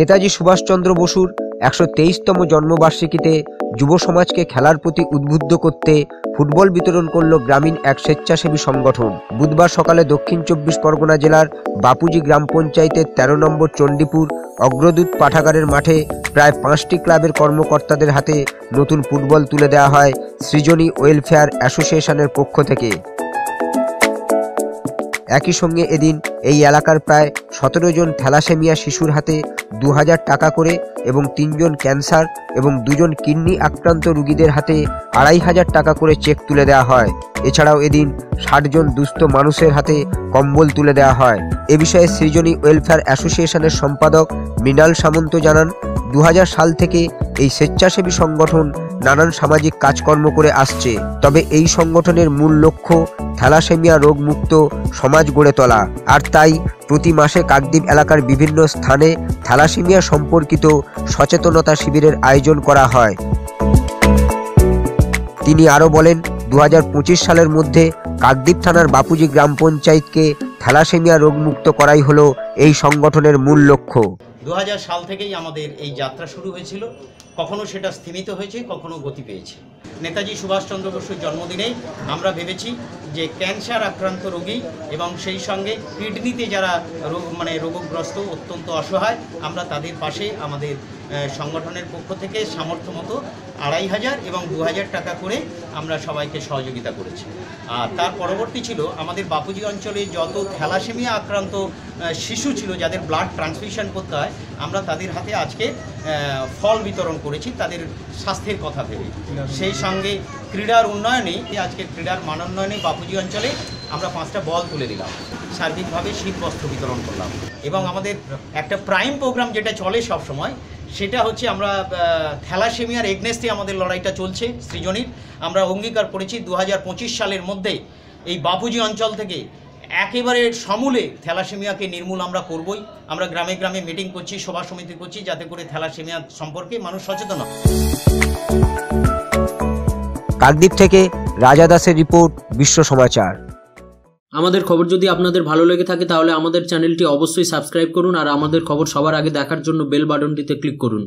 নেতাজি সুভাষচন্দ্র বসুর একশো তেইশতম জন্মবার্ষিকীতে যুব সমাজকে খেলার প্রতি উদ্বুদ্ধ করতে ফুটবল বিতরণ করল গ্রামীণ এক স্বেচ্ছাসেবী সংগঠন। বুধবার সকালে দক্ষিণ চব্বিশ পরগনা জেলার বাপুজি গ্রাম পঞ্চায়েতের তেরো নম্বর চণ্ডীপুর অগ্রদূত পাঠাগারের মাঠে প্রায় পাঁচটি ক্লাবের কর্মকর্তাদের হাতে নতুন ফুটবল তুলে দেওয়া হয় সৃজনী ওয়েলফেয়ার অ্যাসোসিয়েশনের পক্ষ থেকে। একই সঙ্গে এদিন এই এলাকার প্রায় সতেরো জন থ্যালাসেমিয়া শিশুর হাতে দু হাজার টাকা করে এবং তিনজন ক্যান্সার এবং দুজন কিডনি আক্রান্ত রুগীদের হাতে আড়াই হাজার টাকা করে চেক তুলে দেওয়া হয়। এছাড়াও এদিন ষাট জন দুস্থ মানুষের হাতে কম্বল তুলে দেওয়া হয়। এ বিষয়ে সৃজনী ওয়েলফেয়ার অ্যাসোসিয়েশনের সম্পাদক মৃণাল সামন্ত জানান দু হাজার সাল থেকে এই স্বেচ্ছাসেবী সংগঠন নানান সামাজিক কাজকর্ম করে আসছে। তবে এই সংগঠনের মূল লক্ষ্য, থ্যালাসেমিয়া রোগমুক্ত সমাজ গড়ে তোলা। আর তাই প্রতি মাসে কাকদ্বীপ এলাকার বিভিন্ন স্থানে থ্যালাসেমিয়া সম্পর্কিত সচেতনতা শিবিরের আয়োজন করা হয়। তিনি আরও বলেন দু হাজার পঁচিশ সালের মধ্যে কাকদ্বীপ থানার বাপুজি গ্রাম পঞ্চায়েতকে থ্যালাসেমিয়া রোগমুক্ত করাই হলো এই সংগঠনের মূল লক্ষ্য। দু হাজার সাল থেকেই আমাদের এই যাত্রা শুরু হয়েছিল। কখনো সেটা স্থিমিত হয়েছে, কখনো গতি পেয়েছে। নেতাজি সুভাষচন্দ্র বসুর জন্মদিনেই আমরা ভেবেছি যে ক্যান্সার আক্রান্ত রোগী এবং সেই সঙ্গে কিডনিতে যারা রোগ মানে রোগগ্রস্ত অত্যন্ত অসহায়, আমরা তাদের পাশে আমাদের সংগঠনের পক্ষ থেকে সামর্থ্য মতো আড়াই হাজার এবং দু হাজার টাকা করে আমরা সবাইকে সহযোগিতা করেছি। আর তার পরবর্তী ছিল আমাদের বাপুজি অঞ্চলে যত থ্যালাসেমিয়া আক্রান্ত শিশু ছিল যাদের ব্লাড ট্রান্সফিউশন করতে হয়, আমরা তাদের হাতে আজকে ফল বিতরণ করেছি তাদের স্বাস্থ্যের কথা ভেবে। সেই সঙ্গে ক্রীড়ার উন্নয়নে, এই আজকের ক্রীড়ার মানোন্নয়নে বাপুজি অঞ্চলে আমরা পাঁচটা বল তুলে দিলাম। সার্বিকভাবে শীত বস্ত্র বিতরণ করলাম। এবং আমাদের একটা প্রাইম প্রোগ্রাম যেটা চলে সব সময় সেটা হচ্ছে আমরা থ্যালাসেমিয়ার এগনেস্টে আমাদের লড়াইটা চলছে সৃজনীর। আমরা অঙ্গীকার করেছি দু হাজার পঁচিশ সালের মধ্যে। এই বাপুজি অঞ্চল থেকে একেবারে সমূলে থ্যালাসেমিয়াকে নির্মূল আমরা করবই। আমরা গ্রামে গ্রামে মিটিং করছি সভা সমিতি করছি যাতে করে থ্যালাসেমিয়া সম্পর্কে মানুষ সচেতন হয়। কাকদ্বীপ থেকে রাজা দাসের রিপোর্ট বিশ্ব সমাচার। আমাদের খবর যদি আপনাদের ভালো লেগে থাকে তাহলে আমাদের চ্যানেলটি অবশ্যই সাবস্ক্রাইব করুন আর আমাদের খবর সবার আগে দেখার জন্য বেল বাটনটিতে ক্লিক করুন।